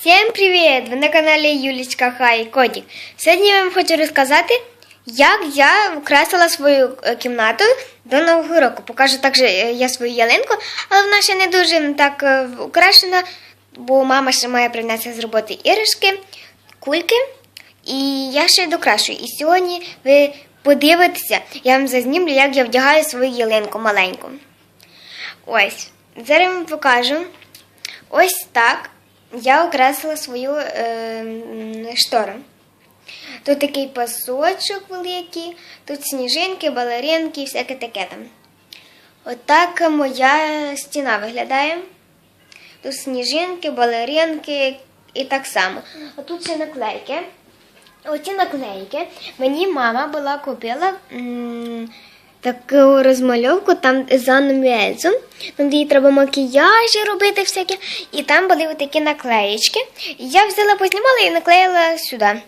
Всім привіт! Ви на каналі Юлічка Хай Котік. Сьогодні я вам хочу розказати, як я украсила свою е, кімнату до Нового року. Покажу також е, я свою ялинку, але вона ще не дуже так е, украшена, бо мама ще має принести з роботи іграшки, кульки. І я ще докрашую. І сьогодні ви подивитеся, я вам зазнімлю, як я вдягаю свою ялинку маленьку. Ось, зараз я вам покажу. Ось так я украсила свою е, штору. Тут такий пасочок великий, тут сніжинки, балеринки і всяке таке там. Отак моя стіна виглядає. Тут сніжинки, балеринки і так само. А тут ще наклейки. Оці наклейки мені мама була купила м, таку розмальовку там з Анною Ельзом, там їй треба макіяжі робити всякі. І там були такі наклеєчки. Я взяла, познімала і наклеїла сюди.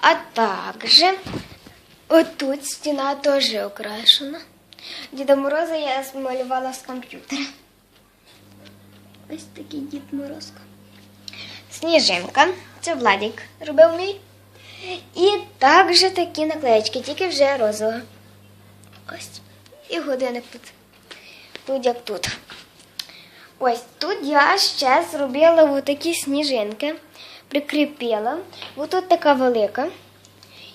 А також отут стіна теж окрашена. Діда Мороза я змалювала з комп'ютера. Ось такий Дід Морозко. Сніжинка. Це Владик робив мій. І також такі наклеєчки, тільки вже розового. Ось. І годинник тут. Тут як тут. Ось тут я ще зробила такі сніжинки, прикріпила. Ось така велика.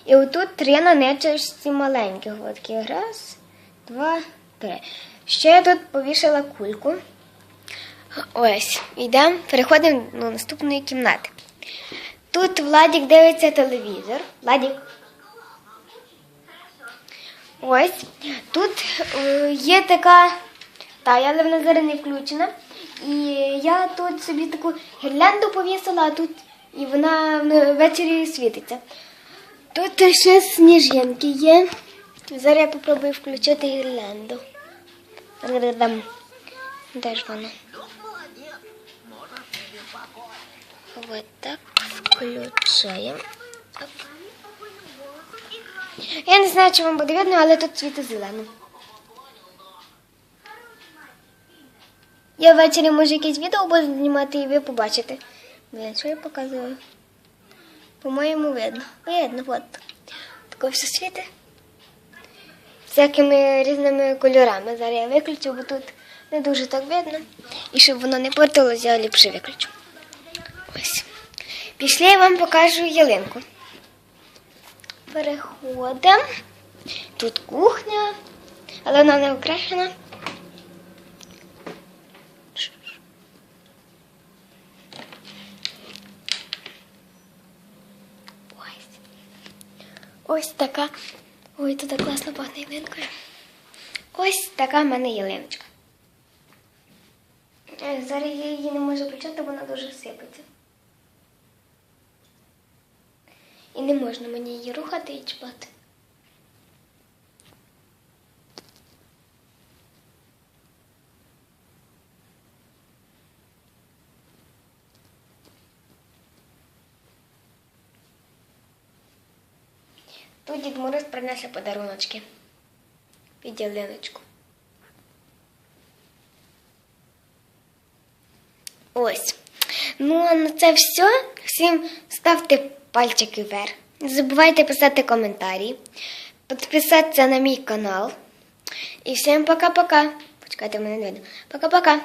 І отут три на нечисті маленьких. Раз, два, три. Ще я тут повішала кульку. Ось, йдемо, переходимо до наступної кімнати. Тут Владік дивиться телевізор. Владік. Ось. Тут е, є така. Та, але вона зараз не включена. І я тут собі таку гірлянду повісила, а тут і вона ввечері світиться. Тут ще сніжинки є. Зараз я попробую включити гірлянду. Де ж вона? Вот так включаємо. Я не знаю, чи вам буде видно, але тут світить зелено. Я ввечері може якесь відео буду знімати і ви побачите. Блін, що я показую? По-моєму, видно. Видно, от. Таке все світить. Всякими різними кольорами. Зараз я виключу, бо тут не дуже так видно. І щоб воно не портилося, я ліпше виключу. Ось. Пішли я вам покажу ялинку. Переходимо. Тут кухня, але вона не окрашена. Ось. Ось така. Ой, тут класно пахне ялинкою. Ось така в мене ялиночка. Зараз я її не можу включати, вона дуже сипеться. І не можна мені її рухати і чіпати. Тут Дід Мороз принесе подаруночки під ялиночку. Ось. Ну, а на це все. Всім ставте пальчики вверх. Не забувайте писати коментарі, підписатися на мій канал. І всім пока-пока. Почекайте, мене не видно. Пока-пока.